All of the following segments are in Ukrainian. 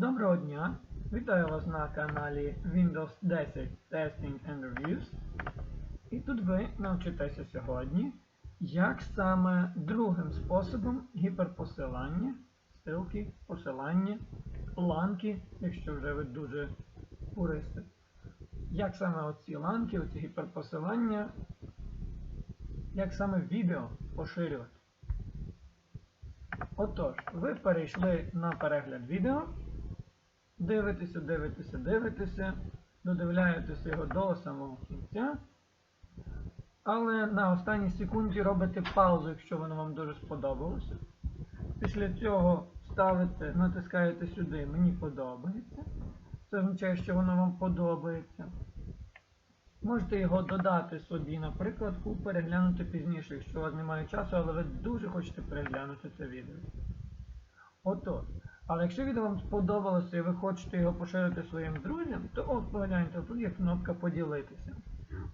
Доброго дня! Вітаю вас на каналі Windows 10 Testing and Reviews. І тут ви навчитеся сьогодні, як саме другим способом гіперпосилання, ссылки, посилання, ланки, якщо вже ви дуже пуристи. Як саме оці ланки, оці гіперпосилання, як саме відео поширювати. Отож, ви перейшли на перегляд відео, дивитеся, дивитеся, дивитеся, додивляєтеся його до самого кінця. Але на останній секунді робите паузу, якщо воно вам дуже сподобалося. Після цього ставите, натискаєте сюди Мені подобається. Це означає, що воно вам подобається. Можете його додати собі, наприклад, у переглянути пізніше, якщо у вас немає часу, але ви дуже хочете переглянути це відео. Отож. Але якщо відео вам сподобалося і ви хочете його поширити своїм друзям, то от погляньте, тут є кнопка Поділитися.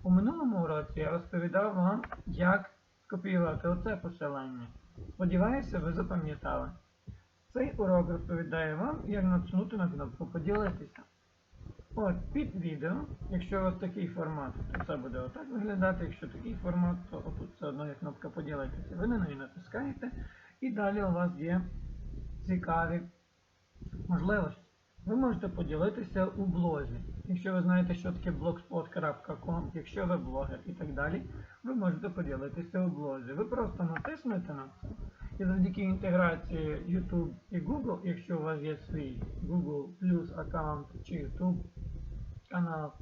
У минулому уроці я розповідав вам, як скопіювати оце посилання. Сподіваюся, ви запам'ятали. Цей урок розповідає вам, як натиснути на кнопку Поділитися. От, під відео, якщо у вас такий формат, то це буде отак виглядати. Якщо такий формат, то отут все одно є кнопка Поділитися. Ви на неї натискаєте, і далі у вас є цікаві можливості. Ви можете поділитися у блозі. Якщо ви знаєте, що таке blogspot.com, якщо ви блогер і так далі, ви можете поділитися у блозі. Ви просто натиснете на це. І завдяки інтеграції YouTube і Google, якщо у вас є свій Google Plus аккаунт чи YouTube канал,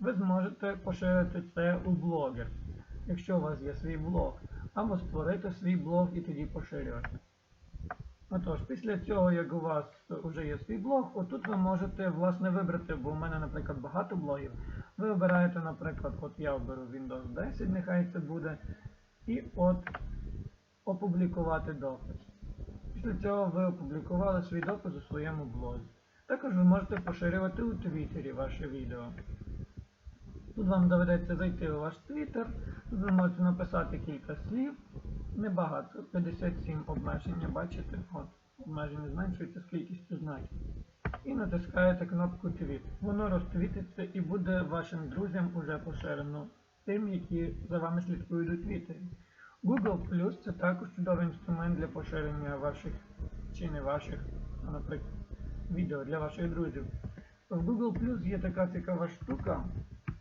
ви зможете поширити це у блогер, якщо у вас є свій блог, або створити свій блог і тоді поширювати. Отож, після цього, як у вас вже є свій блог, отут ви можете власне вибрати, бо у мене, наприклад, багато блогів. Ви обираєте, наприклад, от я оберу Windows 10, нехай це буде, і от опублікувати допис. Після цього ви опублікували свій допис у своєму блозі. Також ви можете поширювати у Твіттері ваше відео. Тут вам доведеться зайти у ваш Твіттер, тут ви можете написати кілька слів. Небагато, 57 обмеження, бачите? От, обмеження зменшується з кількістю знаків. І натискаєте кнопку Твіт. Воно розтвітиться і буде вашим друзям уже поширено тим, які за вами слідкують у Твіттері. Google Plus це також чудовий інструмент для поширення ваших чи не ваших, а, наприклад, відео для ваших друзів. В Google Plus є така цікава штука,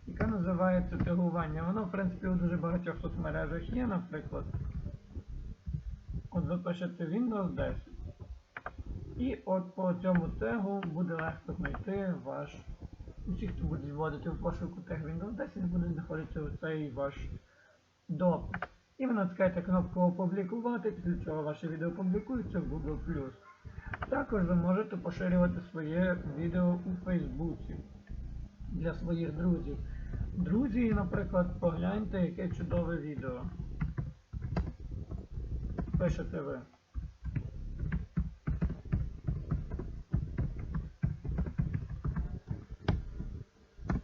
яка називається тегування. Воно, в принципі, у дуже багатьох соцмережах є, наприклад. От Windows 10. І от по цьому тегу буде легко знайти ваш. Усі, хто буде вводити в пошуку тег Windows 10, буде знаходитися оцей ваш допис. І ви натискаєте кнопку Опублікувати, після чого ваше відео публікується в Google+. Також ви можете поширювати своє відео у Фейсбуці для своїх друзів. Друзі, наприклад, погляньте, яке чудове відео. Пишете ви.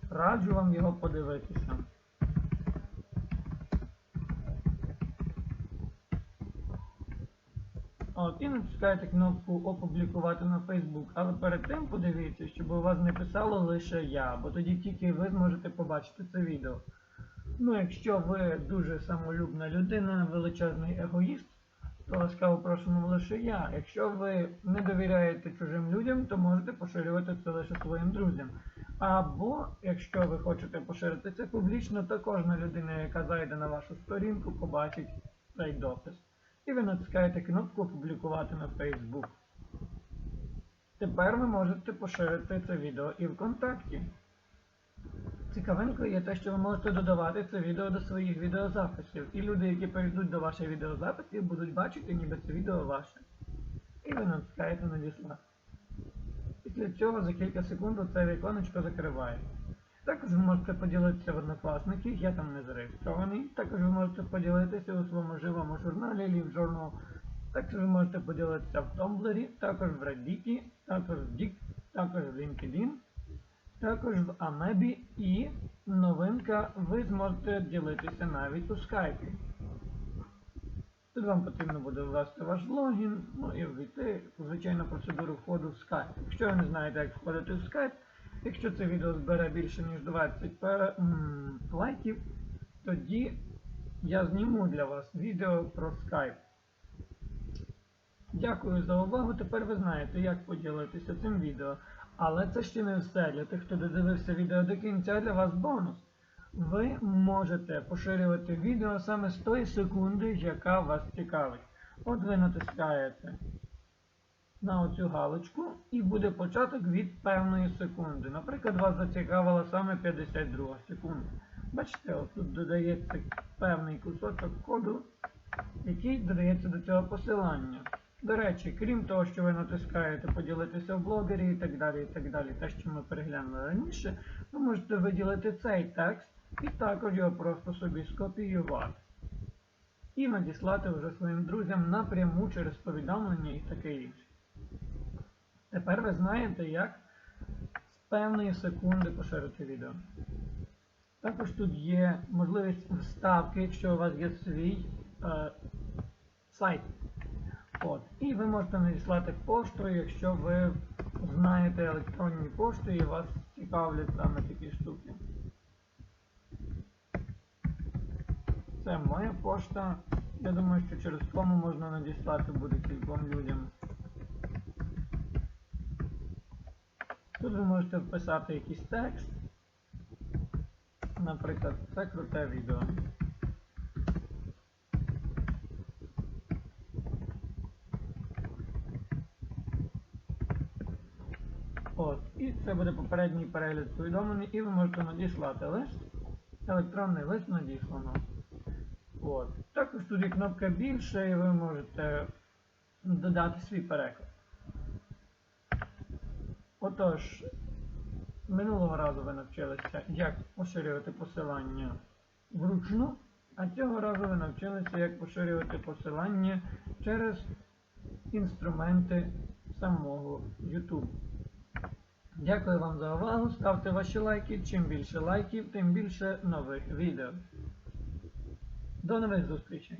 Раджу вам його подивитися. От, і натискаєте кнопку Опублікувати на Facebook, але перед тим подивіться, щоб у вас не писало лише я, бо тоді тільки ви зможете побачити це відео. Ну, якщо ви дуже самолюбна людина, величезний егоїст, то ласкаво просимо лише я. Якщо ви не довіряєте чужим людям, то можете поширювати це лише своїм друзям. Або, якщо ви хочете поширити це публічно, то кожна людина, яка зайде на вашу сторінку, побачить цей допис. І ви натискаєте кнопку Опублікувати на Facebook. Тепер ви можете поширити це відео і ВКонтакті. Цікавинко є те, що ви можете додавати це відео до своїх відеозаписів. І люди, які перейдуть до ваших відеозаписів, будуть бачити, ніби це відео ваше. І ви натискаєте надіслати. Після цього за кілька секунд це віконечко закриває. Також ви можете поділитися в однокласниках, я там не зареєстрований. Також ви можете поділитися у своєму живому журналі Live Journal. Також ви можете поділитися в Tumblr, також в Reddit, також в Dick, також в LinkedIn, також в Amebi і новинка, ви зможете ділитися навіть у Skype. Тут вам потрібно буде ввести ваш логін, ну і ввійти у звичайну процедуру входу в Skype. Якщо ви не знаєте, як входити в Skype, якщо це відео збере більше, ніж 20 пере... м, лайків, тоді я зніму для вас відео про Skype. Дякую за увагу. Тепер ви знаєте, як поділитися цим відео. Але це ще не все. Для тих, хто додивився відео до кінця, для вас бонус. Ви можете поширювати відео саме з тої секунди, яка вас цікавить. От ви натискаєте на оцю галочку і буде початок від певної секунди. Наприклад, вас зацікавила саме 52 секунда. Бачите, тут додається певний кусочок коду, який додається до цього посилання. До речі, крім того, що ви натискаєте поділитися в блогері і так далі, і так далі, те, що ми переглянули раніше, ви можете виділити цей текст і також його просто собі скопіювати. І надіслати вже своїм друзям напряму через повідомлення і таке інше. Тепер ви знаєте, як з певної секунди поширити відео. Також тут є можливість вставки, якщо у вас є свій е, сайт. От. І ви можете надіслати поштою, якщо ви знаєте електронні пошти і вас цікавлять саме такі штуки. Це моя пошта. Я думаю, що через кому можна надіслати буде кільком людям. Тут ви можете вписати якийсь текст. Наприклад, це круте відео. От, і це буде попередній перегляд повідомлень, і ви можете надіслати лист. Електронний лист надіслано. От. Також тут є кнопка більше, і ви можете додати свій переклад. Отож, минулого разу ви навчилися, як поширювати посилання вручну, а цього разу ви навчилися, як поширювати посилання через інструменти самого YouTube. Дякую вам за увагу. Ставте ваші лайки. Чим більше лайків, тим більше нових відео. До нових зустрічей!